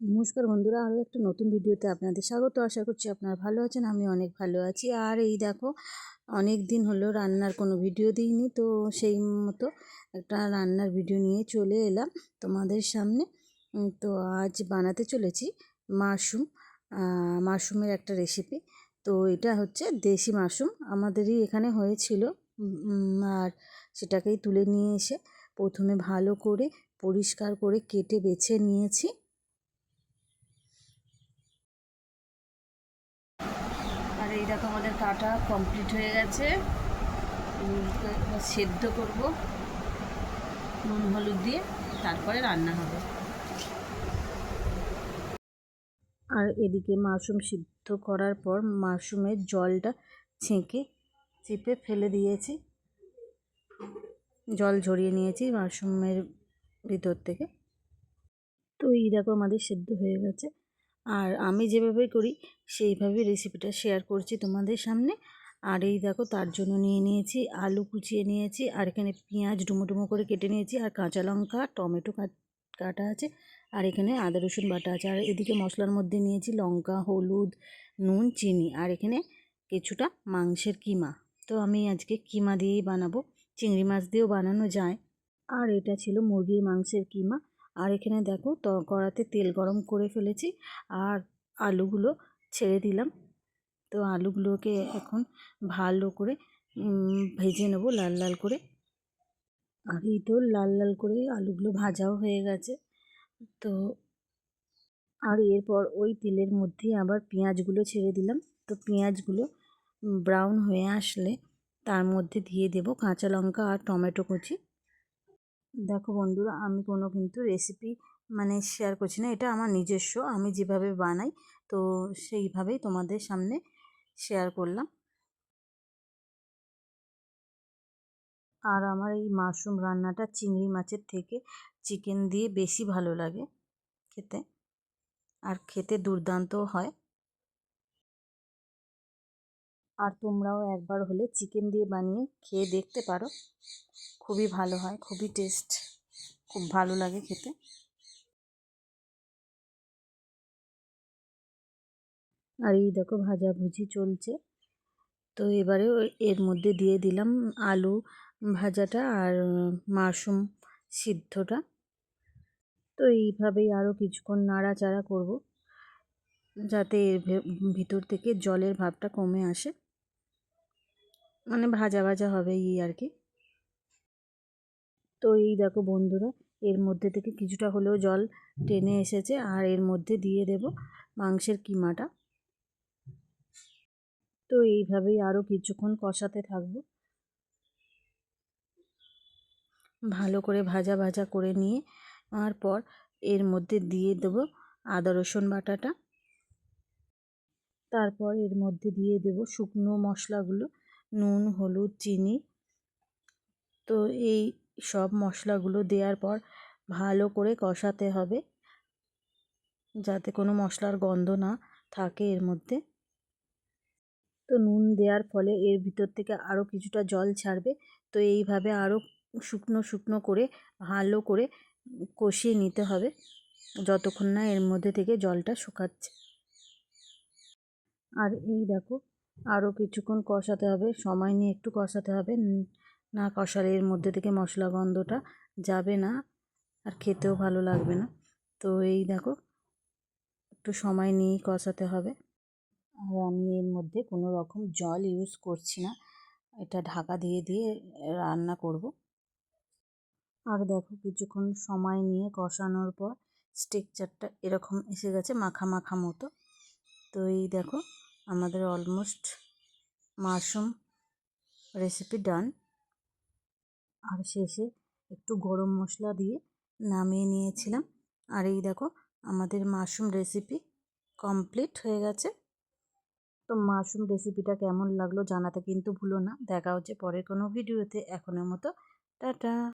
নমস্কার বন্ধুরা, আরও একটা নতুন ভিডিওতে আপনাদের স্বাগত। আশা করছি আপনারা ভালো আছেন, আমি অনেক ভালো আছি। আর এই দেখো, অনেক দিন হলো রান্নার কোনো ভিডিও দিইনি, তো সেই মতো একটা রান্নার ভিডিও নিয়ে চলে এলাম তোমাদের সামনে। তো আজ বানাতে চলেছি মাশরুম মাশরুমের একটা রেসিপি তো এটা হচ্ছে দেশি মাশরুম, আমাদেরই এখানে হয়েছিল। আর সেটাকেই তুলে নিয়ে এসে প্রথমে ভালো করে পরিষ্কার করে কেটে বেছে নিয়েছি আর এই দেখো আমাদের কাটা কমপ্লিট হয়ে গেছে। সেদ্ধ করব। নুন, হলুদ দিয়ে তারপরে রান্না হবে। আর এদিকে মাশরুম সিদ্ধ করার পর মাশরুমের জলটা ছেঁকে, চেপে ফেলে দিয়েছি। জল ঝরিয়ে নিয়েছি মাশরুমের ভিতর থেকে। তো এই দেখো আমাদের সেদ্ধ হয়ে গেছে। আর আমি যেভাবে করি সেইভাবে রেসিপিটা শেয়ার করছি তোমাদের সামনে। আর এই দেখো, তার জন্য নিয়ে নিয়েছি আলু কুচিয়ে নিয়েছি, আর এখানে পেঁয়াজ ডুমো ডুমো করে কেটে নিয়েছি, আর কাঁচা লঙ্কা, টমেটো কাটা আছে, আর এখানে আদা, রসুন বাটা আছে। আর এদিকে মশলার মধ্যে নিয়েছি লঙ্কা, হলুদ, নুন, চিনি, আর এখানে কিছুটা মাংসের কিমা। তো আমি আজকে কিমা দিয়েই বানাবো। চিংড়ি মাছ দিয়েও বানানো যায়। আর এটা ছিল মুরগির মাংসের কিমা। আর এখানে দেখো তো, কড়াতে তেল গরম করে ফেলেছি আর আলুগুলো ছেড়ে দিলাম। তো আলুগুলোকে এখন ভালো করে ভেজে নেব লাল লাল করে। আর এই তো লাল লাল করে আলুগুলো ভাজাও হয়ে গেছে। তো আর এরপর ওই তেলের মধ্যেই আবার পেঁয়াজগুলো ছেড়ে দিলাম। তো পেঁয়াজগুলো ব্রাউন হয়ে আসলে তার মধ্যে দিয়ে দেব কাঁচা লঙ্কা আর টমেটো কুচি। দেখো বন্ধুরা, আমি কোনো কিন্তু রেসিপি মানে শেয়ার করছি না, এটা আমার নিজস্ব, আমি যেভাবে বানাই, তো সেইভাবেই তোমাদের সামনে শেয়ার করলাম। আর আমার এই মাশরুম রান্নাটা চিংড়ি মাছের থেকে চিকেন দিয়ে বেশি ভালো লাগে খেতে, আর খেতে দুর্দান্ত হয়। আর তোমরাও একবার হলে চিকেন দিয়ে বানিয়ে খেয়ে দেখতে পারো। খুবই ভালো হয়, খুবই টেস্ট খুব ভালো লাগে খেতে। আর এই দেখো ভাজাভুজি চলছে। তো এবারে এর মধ্যে দিয়ে দিলাম আলু ভাজাটা আর মাশরুম সিদ্ধটা। তো এইভাবেই আরও কিছুক্ষণ নাড়াচাড়া করব, যাতে এর ভিতর থেকে জলের ভাবটা কমে আসে। মানে ভাজা ভাজা হবে এই আর কি। তো এই দেখো বন্ধুরা, এর মধ্যে থেকে কিছুটা হলেও জল টেনে এসেছে, আর এর মধ্যে দিয়ে দেব মাংসের কিমাটা। তো এইভাবেই আরও কিছুক্ষণ কষাতে থাকব। ভালো করে ভাজা ভাজা করে নিয়ে, আর পর এর মধ্যে দিয়ে দেবো আদা, রসুন বাটাটা। তারপর এর মধ্যে দিয়ে দেব শুকনো মশলাগুলো, নুন, হলুদ, চিনি। তো এই সব মশলাগুলো দেওয়ার পর ভালো করে কষাতে হবে। যাতে কোনো মশলার গন্ধ না থাকে এর মধ্যে। তো নুন দেওয়ার ফলে এর ভিতর থেকে আরও কিছুটা জল ছাড়বে। তো এইভাবে আরও শুকনো শুকনো করে, ভালো করে কষিয়ে নিতে হবে। যতক্ষণ না এর মধ্যে থেকে জলটা শুকাচ্ছে। আর এই দেখো আরও কিছুক্ষণ কষাতে হবে। সময় নিয়ে একটু কষাতে হবে। না কষালে এর মধ্যে থেকে মশলা গন্ধটা যাবে না আর খেতেও ভালো লাগবে না। তো এই দেখো, একটু সময় নিয়েই কষাতে হবে। আর আমি এর মধ্যে কোনো রকম জল ইউজ করছি না। এটা ঢাকা দিয়ে দিয়ে রান্না করব। আর দেখো, কিছুক্ষণ সময় নিয়ে কষানোর পর স্টেকচারটা এরকম এসে গেছে মাখা মাখা মতো। তো এই দেখো, আমাদের অলমোস্ট মাশরুম রেসিপি ডান আর শেষে একটু গরম মশলা দিয়ে নামিয়ে নিয়েছিলাম। আর এই দেখো, আমাদের মাশরুম রেসিপি কমপ্লিট হয়ে গেছে। তো মাশরুম রেসিপিটা কেমন লাগল জানাতে কিন্তু ভুলো না। দেখা হচ্ছে পরের কোনো ভিডিওতে এখনের মতো, টাটা!